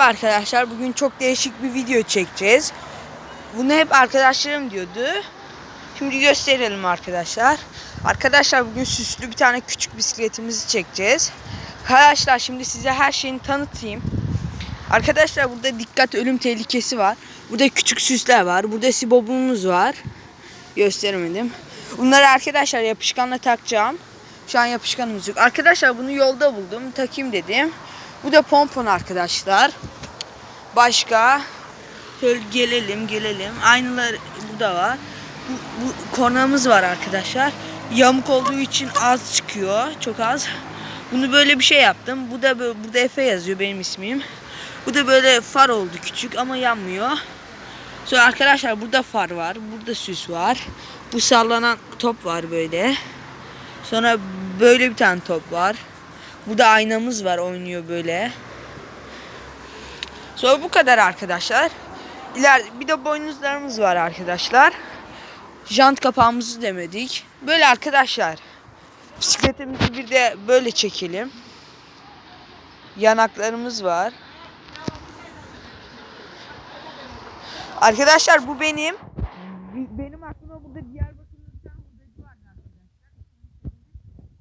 Arkadaşlar bugün çok değişik bir video çekeceğiz. Bunu hep arkadaşlarım diyordu. Şimdi gösterelim arkadaşlar. Arkadaşlar bugün süslü bir tane küçük bisikletimizi çekeceğiz. Arkadaşlar şimdi size her şeyini tanıtayım. Arkadaşlar burada dikkat ölüm tehlikesi var. Burada küçük süsler var. Burada sibobumuz var. Gösteremedim. Bunları arkadaşlar yapışkanla takacağım. Şu an yapışkanımız yok. Arkadaşlar bunu yolda buldum. Takayım dedim. Bu da pompon arkadaşlar. Başka şöyle gelelim gelelim. Aynalar burada var. Bu, bu kornamız var arkadaşlar. Yamuk olduğu için az çıkıyor. Çok az. Bunu böyle bir şey yaptım. Bu da böyle, burada Efe yazıyor benim ismim. Bu da böyle far oldu küçük ama yanmıyor. Sonra arkadaşlar burada far var. Burada süs var. Bu sallanan top var böyle. Sonra böyle bir tane top var. Bu da aynamız var oynuyor böyle. Sonra bu kadar arkadaşlar. İler bir de boynuzlarımız var arkadaşlar. Jant kapağımızı demedik. Böyle arkadaşlar. Bisikletimizi bir de böyle çekelim. Yanaklarımız var. Arkadaşlar bu benim. Benim aklıma burada Diyarbakır'ın hurdacı vardı arkadaşlar.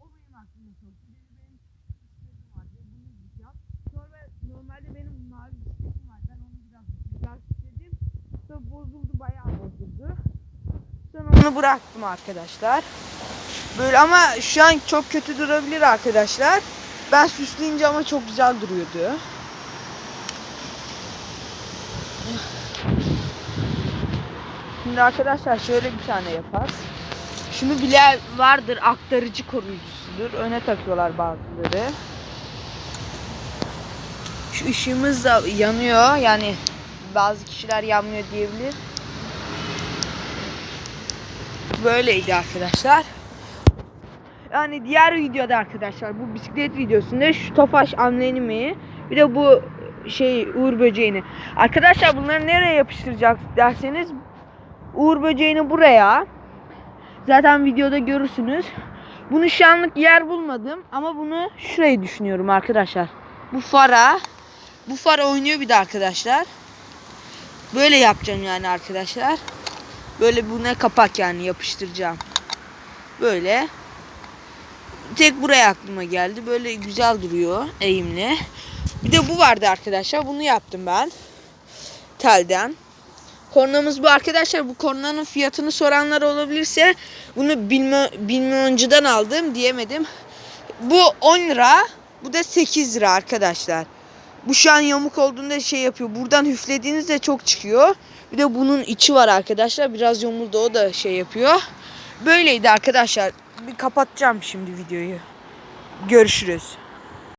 O benim aklıma soktu. Dedi benim bisikletim var diye bunu yiyeceğim. Sonra normalde benim mavi bisikletim var. Ben onu biraz güzel istedim. Sonra bozuldu bayağı bozuldu. Sonra onu bıraktım arkadaşlar. Böyle ama şu an çok kötü durabilir arkadaşlar. Ben süsleyince ama çok güzel duruyordu. Şimdi arkadaşlar şöyle bir tane yaparız. Şunu bile vardır aktarıcı koruyucusudur. Öne takıyorlar bazıları. Şu ışığımız da yanıyor. Yani bazı kişiler yanmıyor diyebilir. Böyleydi arkadaşlar. Yani diğer videoda arkadaşlar bu bisiklet videosunda şu Tofaş amblemini bir de bu şey Uğur böceğini. Arkadaşlar bunları nereye yapıştıracak derseniz Uğur böceğini buraya. Zaten videoda görürsünüz. Bunu şu anlık yer bulmadım ama bunu şurayı düşünüyorum arkadaşlar. Bu fara. Bu fara oynuyor bir de arkadaşlar. Böyle yapacağım yani arkadaşlar. Böyle bu ne kapak yani yapıştıracağım. Böyle. Tek buraya aklıma geldi. Böyle güzel duruyor eğimli. Bir de bu vardı arkadaşlar. Bunu yaptım ben. Telden. Kornamız bu arkadaşlar. Bu kornanın fiyatını soranlar olabilirse bunu bilme, bilmiyoncıdan aldım diyemedim. Bu 10 lira. Bu da 8 lira arkadaşlar. Bu şu an yamuk olduğunda şey yapıyor. Buradan üflediğinizde çok çıkıyor. Bir de bunun içi var arkadaşlar. Biraz yamuldu o da şey yapıyor. Böyleydi arkadaşlar. Bir kapatacağım şimdi videoyu. Görüşürüz.